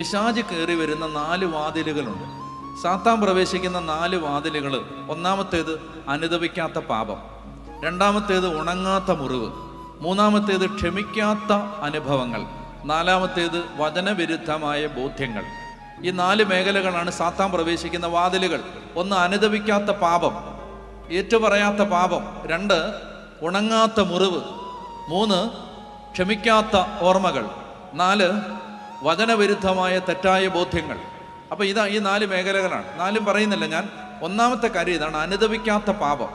പിശാജ് കയറി വരുന്ന നാല് വാതിലുകളുണ്ട്. സാത്താൻ പ്രവേശിക്കുന്ന നാല് വാതിലുകൾ ഒന്നാമത്തേത് അനുദപിക്കാത്ത പാപം രണ്ടാമത്തേത് ഉണങ്ങാത്ത മുറിവ് മൂന്നാമത്തേത് ക്ഷമിക്കാത്ത അനുഭവങ്ങൾ നാലാമത്തേത് വചനവിരുദ്ധമായ ബോധ്യങ്ങൾ. ഈ നാല് മേഖലകളാണ് സാത്താൻ പ്രവേശിക്കുന്ന വാതിലുകൾ. ഒന്ന് അനുദപിക്കാത്ത പാപം ഏറ്റുപറയാത്ത പാപം രണ്ട് ഉണങ്ങാത്ത മുറിവ് മൂന്ന് ക്ഷമിക്കാത്ത ഓർമ്മകൾ നാല് വചനവിരുദ്ധമായ തെറ്റായ ബോധ്യങ്ങൾ. അപ്പോൾ ഇതാ ഈ നാല് മേഖലകളാണ്. നാലും പറയുന്നില്ല ഞാൻ. ഒന്നാമത്തെ കാര്യം ഇതാണ് അനുദവിക്കാത്ത പാപം.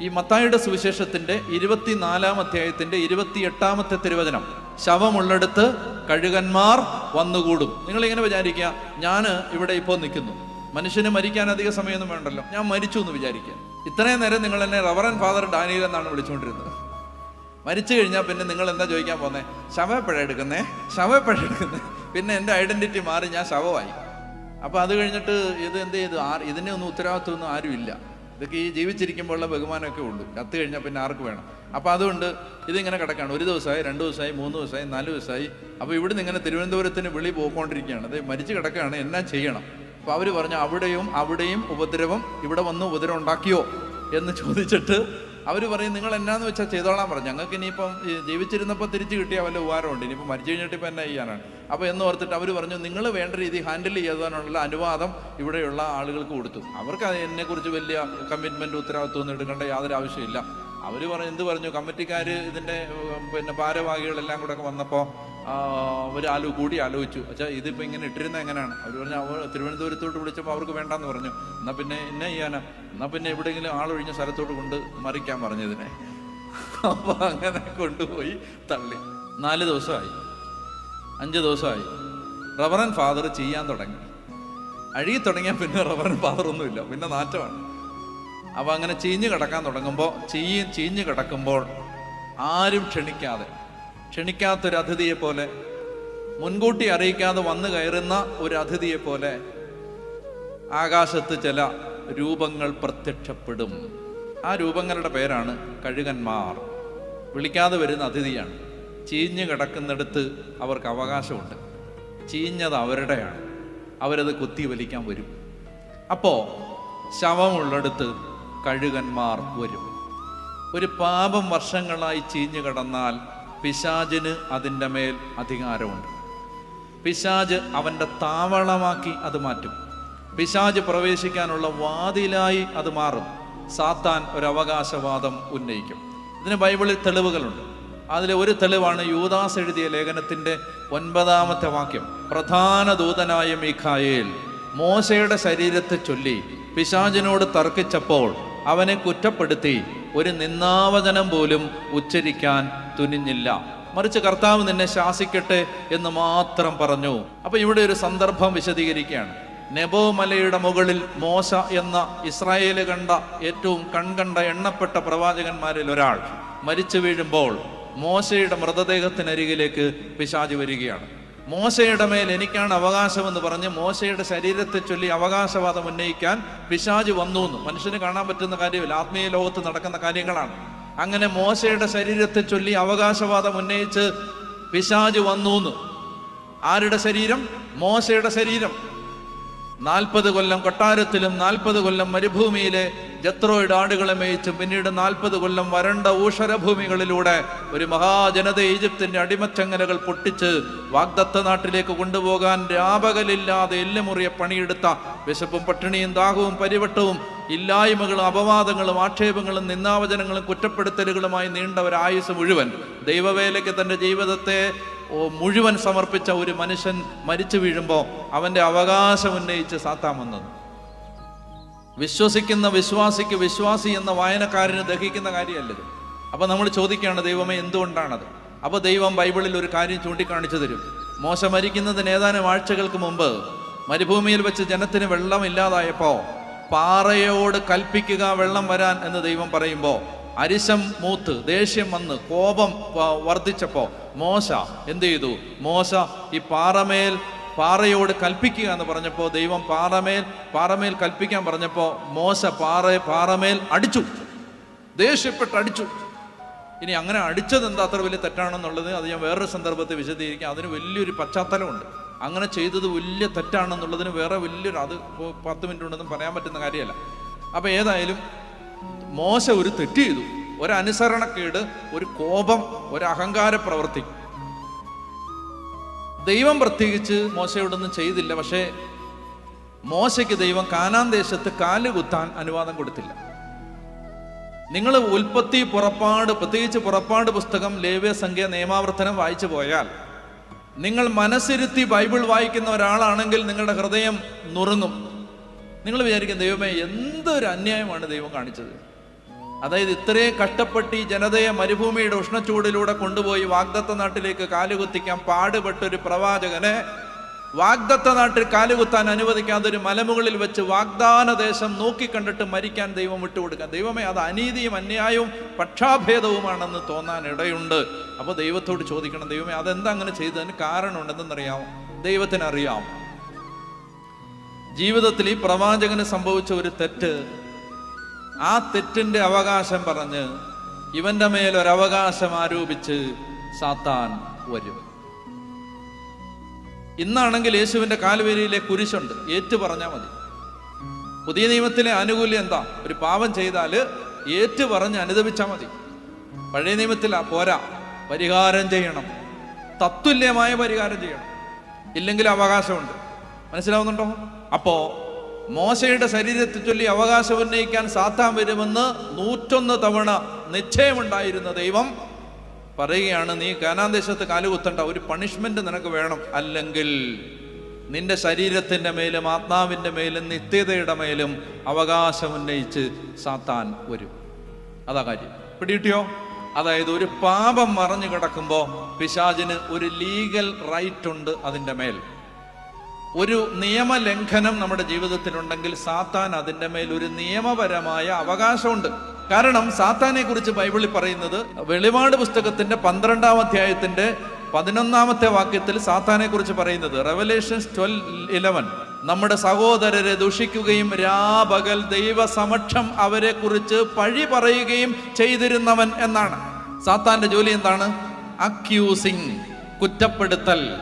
ഈ മത്തായിയുടെ സുവിശേഷത്തിന്റെ ഇരുപത്തിനാലാം അധ്യായത്തിന്റെ ഇരുപത്തി എട്ടാമത്തെ തിരുവചനം ശവമുള്ളടുത്ത് കഴുകന്മാർ വന്നുകൂടും. നിങ്ങൾ ഇങ്ങനെ വിചാരിക്കുക ഞാൻ ഇവിടെ ഇപ്പോൾ നിൽക്കുന്നു. മനുഷ്യന് മരിക്കാൻ അധിക സമയമൊന്നും വേണ്ടല്ലോ. ഞാൻ മരിച്ചു എന്ന് വിചാരിക്കുക. ഇത്രയും നേരം നിങ്ങൾ എന്നെ റവറൻ ഫാദർ ഡാനിയൽ എന്നാണ് വിളിച്ചുകൊണ്ടിരുന്നത്. മരിച്ചു കഴിഞ്ഞാൽ പിന്നെ നിങ്ങൾ എന്താ ചോദിക്കാൻ പോന്നേ? ശവപ്പഴ എടുക്കുന്നേ? ശവപ്പഴ എടുക്കുന്നേ? പിന്നെ എന്റെ ഐഡന്റിറ്റി മാറി ഞാൻ ശവമായി. അപ്പോൾ അത് കഴിഞ്ഞിട്ട് ഇത് എന്ത് ചെയ്തു? ആർ ഇതിനെ ഒന്നും ഉത്തരവാദിത്വമൊന്നും ആരുമില്ല ഇതൊക്കെ ഈ ജീവിച്ചിരിക്കുമ്പോഴുള്ള ബഹുമാനമൊക്കെ ഉള്ളൂ കത്ത് കഴിഞ്ഞാൽ പിന്നെ ആർക്ക് വേണം? അപ്പോൾ അതുകൊണ്ട് ഇതിങ്ങനെ കിടക്കാണ് ഒരു ദിവസമായി രണ്ട് ദിവസമായി മൂന്ന് ദിവസമായി നാല് ദിവസമായി. അപ്പോൾ ഇവിടുന്ന് ഇങ്ങനെ തിരുവനന്തപുരത്തിന് വിളി പോയിക്കൊണ്ടിരിക്കുകയാണ്. അത് മരിച്ചു കിടക്കുകയാണ്. എന്നാ ചെയ്യണം? അപ്പോൾ അവർ പറഞ്ഞു അവിടെയും അവിടെയും ഉപദ്രവം ഇവിടെ വന്ന് ഉപദ്രവം ഉണ്ടാക്കിയോ? എന്ന് ചോദിച്ചിട്ട് അവർ പറയും നിങ്ങൾ എന്നാന്ന് വെച്ചാൽ ചെയ്തോളാൻ പറഞ്ഞു. ഞങ്ങൾക്ക് ഇനിയിപ്പം ജീവിച്ചിരുന്നപ്പോൾ തിരിച്ചു കിട്ടിയ വല്ല ഉപകാരമുണ്ട്. ഇനിയിപ്പോൾ മരിച്ചു കഴിഞ്ഞിട്ട് ഇപ്പം എന്നാ ചെയ്യാനാണ്? അപ്പോൾ എന്ന് ഓർത്തിട്ട് അവർ പറഞ്ഞു നിങ്ങൾ വേണ്ട രീതി ഹാൻഡിൽ ചെയ്യാനുള്ള അനുവാദം ഇവിടെയുള്ള ആളുകൾക്ക് കൊടുത്തു. അവർക്ക് എന്നെക്കുറിച്ച് വലിയ കമ്മിറ്റ്മെന്റ് ഉത്തരവാദിത്വം ഒന്നും എടുക്കേണ്ട യാതൊരു ആവശ്യമില്ല അവർ പറഞ്ഞു എന്ത് പറഞ്ഞു? കമ്മിറ്റിക്കാർ ഇതിന്റെ പിന്നെ ഭാരവാഹികളെല്ലാം കൂടെ വന്നപ്പോൾ അവർ കൂടി ആലോചിച്ചു. അച്ഛാ ഇതിപ്പോൾ ഇങ്ങനെ ഇട്ടിരുന്ന എങ്ങനെയാണ്? അവർ പറഞ്ഞു അവർ തിരുവനന്തപുരത്തോട്ട് വിളിച്ചപ്പോൾ അവർക്ക് വേണ്ടാന്ന് പറഞ്ഞു. എന്നാൽ പിന്നെ എന്നെ ചെയ്യാനാ? എന്നാൽ പിന്നെ എവിടെയെങ്കിലും ആളൊഴിഞ്ഞ സ്ഥലത്തോട്ട് കൊണ്ട് മറിക്കാൻ പറഞ്ഞതിനെ അപ്പോൾ അങ്ങനെ കൊണ്ടുപോയി തള്ളി. നാല് ദിവസമായി. അഞ്ച് ദിവസമായി. റവറൻ ഫാദർ ചെയ്യാൻ തുടങ്ങി. അഴുകി തുടങ്ങിയാൽ പിന്നെ റവറൻ ഫാദർ ഒന്നുമില്ല. പിന്നെ നാറ്റമാണ്. അപ്പോൾ അങ്ങനെ ചീഞ്ഞ് കിടക്കാൻ തുടങ്ങുമ്പോൾ ചീഞ്ഞ് ചീഞ്ഞ് കിടക്കുമ്പോൾ ആരും ക്ഷണിക്കാതെ ക്ഷണിക്കാത്തൊരു അതിഥിയെ പോലെ മുൻകൂട്ടി അറിയിക്കാതെ വന്നു കയറുന്ന ഒരു അതിഥിയെ പോലെ ആകാശത്ത് ചില രൂപങ്ങൾ പ്രത്യക്ഷപ്പെടും. ആ രൂപങ്ങളുടെ പേരാണ് കഴുകന്മാർ. വിളിക്കാതെ വരുന്ന അതിഥിയാണ്. ചീഞ്ഞ് കിടക്കുന്നിടത്ത് അവർക്ക് അവകാശമുണ്ട്. ചീഞ്ഞത് അവരുടെയാണ്. അവരത് കുത്തി വലിക്കാൻ വരും. അപ്പോൾ ശവമുള്ളിടത്ത് കഴുകന്മാർ വരും. ഒരു പാപം വർഷങ്ങളായി ചീഞ്ഞു കിടന്നാൽ പിശാജിന് അതിന്റെ മേൽ അധികാരമുണ്ട്. പിശാജ് അവന്റെ താവളമാക്കി അത് മാറ്റും. പിശാജ് പ്രവേശിക്കാനുള്ള വാതിലായി അത് മാറും. സാത്താൻ ഒരു അവകാശവാദം ഉന്നയിക്കും. ഇതിന് ബൈബിളിൽ തെളിവുകളുണ്ട്. അതിലെ ഒരു തെളിവാണ് യൂദാസ് എഴുതിയ ലേഖനത്തിന്റെ ഒൻപതാമത്തെ വാക്യം. പ്രധാന ദൂതനായ മീഖായേൽ മോശയുടെ ശരീരത്തെ ചൊല്ലി പിശാചിനോട് തർക്കിച്ചപ്പോൾ അവനെ കുറ്റപ്പെടുത്തി ഒരു നിന്നാവചനം പോലും ഉച്ചരിക്കാൻ തുനിഞ്ഞില്ല. മറിച്ച് കർത്താവ് നിന്നെ ശാസിക്കട്ടെ എന്ന് മാത്രം പറഞ്ഞു. അപ്പൊ ഇവിടെ ഒരു സന്ദർഭം വിശദീകരിക്കുകയാണ്. നെബോ മലയുടെ മുകളിൽ മോശ എന്ന ഇസ്രായേൽ കണ്ട ഏറ്റവും കൺകണ്ട എണ്ണപ്പെട്ട പ്രവാചകന്മാരിൽ ഒരാൾ മരിച്ചു വീഴുമ്പോൾ മോശയുടെ മൃതദേഹത്തിനരികിലേക്ക് പിശാചി വരികയാണ്. മോശയുടെ മേൽ എനിക്കാണ് അവകാശമെന്ന് പറഞ്ഞ് മോശയുടെ ശരീരത്തെ ചൊല്ലി അവകാശവാദം ഉന്നയിക്കാൻ പിശാജ് വന്നു എന്ന് മനുഷ്യന് കാണാൻ പറ്റുന്ന കാര്യമില്ല. ആത്മീയ ലോകത്ത് നടക്കുന്ന കാര്യങ്ങളാണ്. അങ്ങനെ മോശയുടെ ശരീരത്തെ ചൊല്ലി അവകാശവാദം ഉന്നയിച്ച് പിശാജ് വന്നു എന്ന് ആരുടെ ശരീരം? മോശയുടെ ശരീരം. നാൽപ്പത് കൊല്ലം കൊട്ടാരത്തിലും നാൽപ്പത് കൊല്ലം മരുഭൂമിയിലെ ജത്രോയുടെ ആടുകളെ മേയിച്ചും പിന്നീട് നാൽപ്പത് കൊല്ലം വരണ്ട ഊഷരഭൂമികളിലൂടെ ഒരു മഹാജനത ഈജിപ്തിന്റെ അടിമച്ചങ്ങലകൾ പൊട്ടിച്ച് വാഗ്ദത്ത നാട്ടിലേക്ക് കൊണ്ടുപോകാൻ രാപകലില്ലാതെ എല്ലുമുറിയ പണിയെടുത്ത വിശപ്പും പട്ടിണിയും ദാഹവും പരിവട്ടവും ഇല്ലായ്മകളും അപവാദങ്ങളും ആക്ഷേപങ്ങളും നിന്നാവചനങ്ങളും കുറ്റപ്പെടുത്തലുകളുമായി നീണ്ട ഒരു ആയുസ് മുഴുവൻ. ദൈവവേലയ്ക്ക് തന്റെ ജീവിതത്തെ മുഴുവൻ സമർപ്പിച്ച ഒരു മനുഷ്യൻ മരിച്ചു വീഴുമ്പോൾ അവന്റെ അവകാശം ഉന്നയിച്ച് സാത്താൻ വന്നത്. വിശ്വസിക്കുന്ന വിശ്വാസിക്ക് വിശ്വാസി എന്ന വായനക്കാരന് ദഹിക്കുന്ന കാര്യമല്ലത് അപ്പോൾ നമ്മൾ ചോദിക്കുകയാണ് ദൈവമേ എന്തുകൊണ്ടാണത്? അപ്പോൾ ദൈവം ബൈബിളിൽ ഒരു കാര്യം ചൂണ്ടിക്കാണിച്ചു തരും. മോശ മരിക്കുന്നതിന് ഏതാനും ആഴ്ചകൾക്ക് മുമ്പ് മരുഭൂമിയിൽ വെച്ച് ജനത്തിന് വെള്ളം ഇല്ലാതായപ്പോ പാറയോട് കൽപ്പിക്കുക വെള്ളം വരാൻ എന്ന് ദൈവം പറയുമ്പോൾ അരിശം മൂത്ത് ദേഷ്യം വന്ന് കോപം വർദ്ധിച്ചപ്പോൾ വർദ്ധിച്ചപ്പോ മോശ എന്ത് ചെയ്തു? മോശ ഈ പാറമേൽ പാറയോട് കൽപ്പിക്കുക എന്ന് പറഞ്ഞപ്പോൾ ദൈവം പാറമേൽ പാറമേൽ കൽപ്പിക്കാൻ പറഞ്ഞപ്പോൾ മോശ പാറ പാറമേൽ അടിച്ചു. ദേഷ്യപ്പെട്ട് അടിച്ചു ഇനി അങ്ങനെ അടിച്ചത് എന്താ അത്ര വലിയ തെറ്റാണെന്നുള്ളത് അത് ഞാൻ വേറൊരു സന്ദർഭത്തിൽ വിശദീകരിക്കാം. അതിന് വലിയൊരു പശ്ചാത്തലമുണ്ട്. അങ്ങനെ ചെയ്തത് വലിയ തെറ്റാണെന്നുള്ളതിന് വേറെ വലിയൊരു അത് പത്ത് മിനിറ്റ് ഉണ്ടെന്നും പറയാൻ പറ്റുന്ന കാര്യമല്ല. അപ്പം ഏതായാലും മോശ ഒരു തെറ്റ് ചെയ്തു. ഒരനുസരണക്കേട് ഒരു കോപം ഒരു അഹങ്കാര പ്രവൃത്തി ദൈവം പ്രത്യേകിച്ച് മോശയോടൊന്നും ചെയ്തില്ല. പക്ഷേ മോശയ്ക്ക് ദൈവം കാനാൻ ദേശത്ത് കാൽ കുത്താൻ അനുവാദം കൊടുത്തില്ല. നിങ്ങൾ ഉൽപ്പത്തി പുറപ്പാട് പ്രത്യേകിച്ച് പുറപ്പാട് പുസ്തകം ലേവ്യ സംഖ്യ നിയമാവർത്തനം വായിച്ചു പോയാൽ നിങ്ങൾ മനസ്സിരുത്തി ബൈബിൾ വായിക്കുന്ന ഒരാളാണെങ്കിൽ നിങ്ങളുടെ ഹൃദയം നുറുങ്ങും. നിങ്ങൾ വിചാരിക്കും ദൈവമേ എന്തൊരു അന്യായമാണ് ദൈവം കാണിച്ചത്. അതായത് ഇത്രയും കഷ്ടപ്പെട്ട് ഈ ജനതയെ മരുഭൂമിയുടെ ഉഷ്ണച്ചൂടിലൂടെ കൊണ്ടുപോയി വാഗ്ദത്ത നാട്ടിലേക്ക് കാലുകുത്തിക്കാൻ പാടുപെട്ട ഒരു പ്രവാചകനെ വാഗ്ദത്ത നാട്ടിൽ കാലുകുത്താൻ അനുവദിക്കാതെ ഒരു മലമുകളിൽ വെച്ച് വാഗ്ദാന ദേശം നോക്കിക്കണ്ടിട്ട് മരിക്കാൻ ദൈവം വിട്ടുകൊടുക്കാൻ. ദൈവമേ അത് അനീതിയും അന്യായവും പക്ഷാഭേദവുമാണെന്ന് തോന്നാൻ ഇടയുണ്ട് അപ്പോൾ ദൈവത്തോട് ചോദിക്കണം ദൈവമേ അതെന്താ അങ്ങനെ ചെയ്തതിന് കാരണമുണ്ടെന്നറിയാമോ ദൈവത്തിന് അറിയാം ജീവിതത്തിൽ ഈ പ്രവാചകന് സംഭവിച്ച ഒരു തെറ്റ് ആ തെറ്റിന്റെ അവകാശം പറഞ്ഞ് ഇവന്റെ മേൽ ഒരു അവകാശം ആരോപിച്ച് സാത്താൻ വരും. ഇന്നാണെങ്കിൽ യേശുവിന്റെ കാൽവേലിയിലെ കുരിശുണ്ട്. ഏറ്റു പറഞ്ഞാൽ മതി. പുതിയ നിയമത്തിലെ ആനുകൂല്യം എന്താ? ഒരു പാപം ചെയ്താൽ ഏറ്റു പറഞ്ഞ് അനുദപിച്ചാൽ മതി. പഴയ നിയമത്തിൽ ആ പോരാ. പരിഹാരം ചെയ്യണം. തത്തുല്യമായ പരിഹാരം ചെയ്യണം. ഇല്ലെങ്കിൽ അവകാശമുണ്ട്. മനസ്സിലാവുന്നുണ്ടോ? അപ്പോ മോശയുടെ ശരീരത്തെ ചൊല്ലി അവകാശം ഉന്നയിക്കാൻ സാത്താൻ വരുമെന്ന് നൂറ്റൊന്ന് തവണ നിശ്ചയമുണ്ടായിരുന്ന ദൈവം പറയുകയാണ് നീ കാനാന്തേശത്ത് കാലുകുത്തണ്ട ഒരു പണിഷ്മെന്റ് നിനക്ക് വേണം. അല്ലെങ്കിൽ നിന്റെ ശരീരത്തിന്റെ മേലും ആത്മാവിന്റെ മേലും നിത്യതയുടെ മേലും അവകാശം ഉന്നയിച്ച് സാത്താൻ വരും. അതാ കാര്യം. പിടികിട്ടിയോ? അതായത് ഒരു പാപം മറഞ്ഞു കിടക്കുമ്പോൾ പിശാജിന് ഒരു ലീഗൽ റൈറ്റ് ഉണ്ട് അതിന്റെ മേൽ. ഒരു നിയമലംഘനം നമ്മുടെ ജീവിതത്തിൽ ഉണ്ടെങ്കിൽ സാത്താൻ അതിന്റെ മേൽ ഒരു നിയമപരമായ അവകാശമുണ്ട്. കാരണം സാത്താനെ കുറിച്ച് ബൈബിളിൽ പറയുന്നത് വെളിപാട് പുസ്തകത്തിന്റെ പന്ത്രണ്ടാം അധ്യായത്തിന്റെ പതിനൊന്നാമത്തെ വാക്യത്തിൽ സാത്താനെ കുറിച്ച് പറയുന്നത്. റെവലേഷൻസ് ട്വൽവ് ഇലവൻ നമ്മുടെ സഹോദരരെ ദുഷിക്കുകയും രാപകൽ ദൈവസമക്ഷം അവരെ കുറിച്ച് പഴി പറയുകയും ചെയ്തിരുന്നവൻ എന്നാണ്. സാത്താന്റെ ജോലി എന്താണ്? അക്യൂസിങ് കുറ്റപ്പെടുത്തൽ.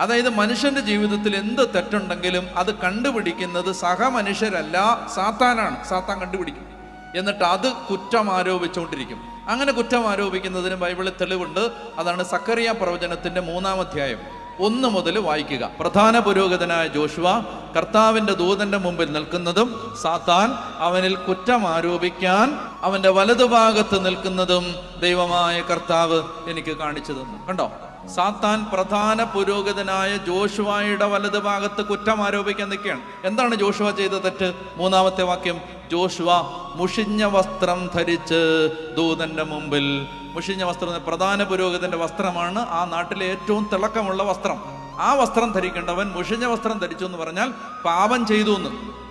അതായത് മനുഷ്യന്റെ ജീവിതത്തിൽ എന്ത് തെറ്റുണ്ടെങ്കിലും അത് കണ്ടുപിടിക്കുന്നത് സഹമനുഷ്യരല്ല സാത്താനാണ്. സാത്താൻ കണ്ടുപിടിക്കും. എന്നിട്ട് അത് കുറ്റം ആരോപിച്ചുകൊണ്ടിരിക്കും. അങ്ങനെ കുറ്റം ആരോപിക്കുന്നതിന് ബൈബിളിൽ തെളിവുണ്ട്. അതാണ് സക്കറിയ പ്രവചനത്തിന്റെ മൂന്നാം അധ്യായം. ഒന്ന് മുതൽ വായിക്കുക. പ്രധാന പുരോഗതനായ ജോഷുവ കർത്താവിന്റെ ദൂതന്റെ മുമ്പിൽ നിൽക്കുന്നതും സാത്താൻ അവനിൽ കുറ്റം ആരോപിക്കാൻ അവന്റെ വലതുഭാഗത്ത് നിൽക്കുന്നതും ദൈവമായ കർത്താവ് എനിക്ക് കാണിച്ചു തന്നു. കണ്ടോ? സാത്താൻ പ്രധാന പുരോഗതനായ ജോഷുവായുടെ വലത് ഭാഗത്ത് കുറ്റം ആരോപിക്കാൻ നിൽക്കുകയാണ്. എന്താണ് ജോഷുവ ചെയ്ത തെറ്റ്? മൂന്നാമത്തെ വാക്യം ജോഷുവ മുഷിഞ്ഞ വസ്ത്രം ധരിച്ച് ദൂതന്റെ മുമ്പിൽ. മുഷിഞ്ഞ വസ്ത്രം പ്രധാന പുരോഗതിന്റെ വസ്ത്രമാണ് ആ നാട്ടിലെ ഏറ്റവും തിളക്കമുള്ള വസ്ത്രം. ആ വസ്ത്രം ധരിക്കേണ്ടവൻ മുഷിഞ്ഞ വസ്ത്രം ധരിച്ചു എന്ന് പറഞ്ഞാൽ പാപം ചെയ്തു എന്ന്.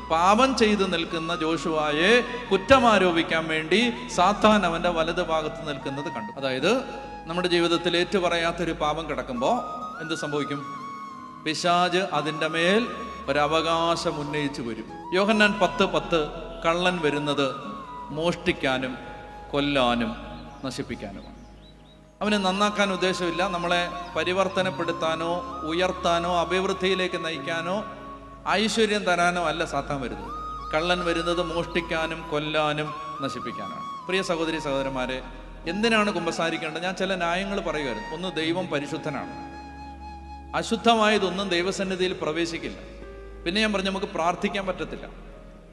പാപം ചെയ്തു നിൽക്കുന്ന ജോഷുവായെ കുറ്റമാരോപിക്കാൻ വേണ്ടി സാത്താൻ അവന്റെ വലത് ഭാഗത്ത് നിൽക്കുന്നത് കണ്ടു. അതായത് നമ്മുടെ ജീവിതത്തിൽ ഏറ്റുപറയാത്തൊരു പാപം കിടക്കുമ്പോൾ എന്ത് സംഭവിക്കും? പിശാജ് അതിന്റെ മേൽ ഒരവകാശം ഉന്നയിച്ചു വരും. യോഹന്നാൻ പത്ത് പത്ത് കള്ളൻ വരുന്നത് മോഷ്ടിക്കാനും കൊല്ലാനും നശിപ്പിക്കാനുമാണ്. അവന് നന്നാക്കാൻ ഉദ്ദേശമില്ല. നമ്മളെ പരിവർത്തനപ്പെടുത്താനോ ഉയർത്താനോ അഭിവൃദ്ധിയിലേക്ക് നയിക്കാനോ ഐശ്വര്യം തരാനോ അല്ല സാത്താൻ വരുന്നത്. കള്ളൻ വരുന്നത് മോഷ്ടിക്കാനും കൊല്ലാനും നശിപ്പിക്കാനാണ്. പ്രിയ സഹോദരി സഹോദരന്മാരെ എന്തിനാണ് കുമ്പസാരിക്കേണ്ടത്? ഞാൻ ചില ന്യായങ്ങൾ പറയുമായിരുന്നു. ഒന്ന് ദൈവം പരിശുദ്ധനാണ്. അശുദ്ധമായതൊന്നും ദൈവസന്നിധിയിൽ പ്രവേശിക്കില്ല. പിന്നെ ഞാൻ പറഞ്ഞു നമുക്ക് പ്രാർത്ഥിക്കാൻ പറ്റത്തില്ല.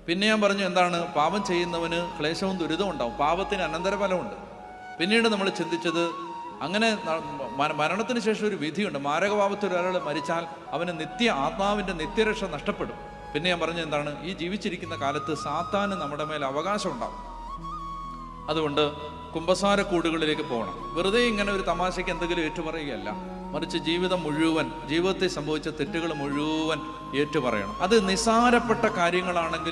പിന്നെ ഞാൻ പറഞ്ഞു എന്താണ്? പാപം ചെയ്യുന്നവന് ക്ലേശവും ദുരിതവും ഉണ്ടാവും. പാപത്തിന് അനന്തരഫലമുണ്ട്. പിന്നീട് നമ്മൾ ചിന്തിച്ചത് അങ്ങനെ മരണത്തിന് ശേഷം ഒരു വിധിയുണ്ട്. മാരകപാപത്തിൽ ഒരാൾ മരിച്ചാൽ അവന് നിത്യ ആത്മാവിന്റെ നിത്യരക്ഷ നഷ്ടപ്പെടും. പിന്നെ ഞാൻ പറഞ്ഞു എന്താണ്? ഈ ജീവിച്ചിരിക്കുന്ന കാലത്ത് സാത്താന് നമ്മുടെ മേൽ അവകാശം ഉണ്ടാവും. അതുകൊണ്ട് കുമ്പസാരക്കൂടുകളിലേക്ക് പോകണം. വെറുതെ ഇങ്ങനെ ഒരു തമാശയ്ക്ക് എന്തെങ്കിലും ഏറ്റുപറയുകയല്ല. മറിച്ച് ജീവിതം മുഴുവൻ ജീവിതത്തിൽ സംഭവിച്ച തെറ്റുകൾ മുഴുവൻ ഏറ്റുപറയണം. അത് നിസാരപ്പെട്ട കാര്യങ്ങളാണെങ്കിൽ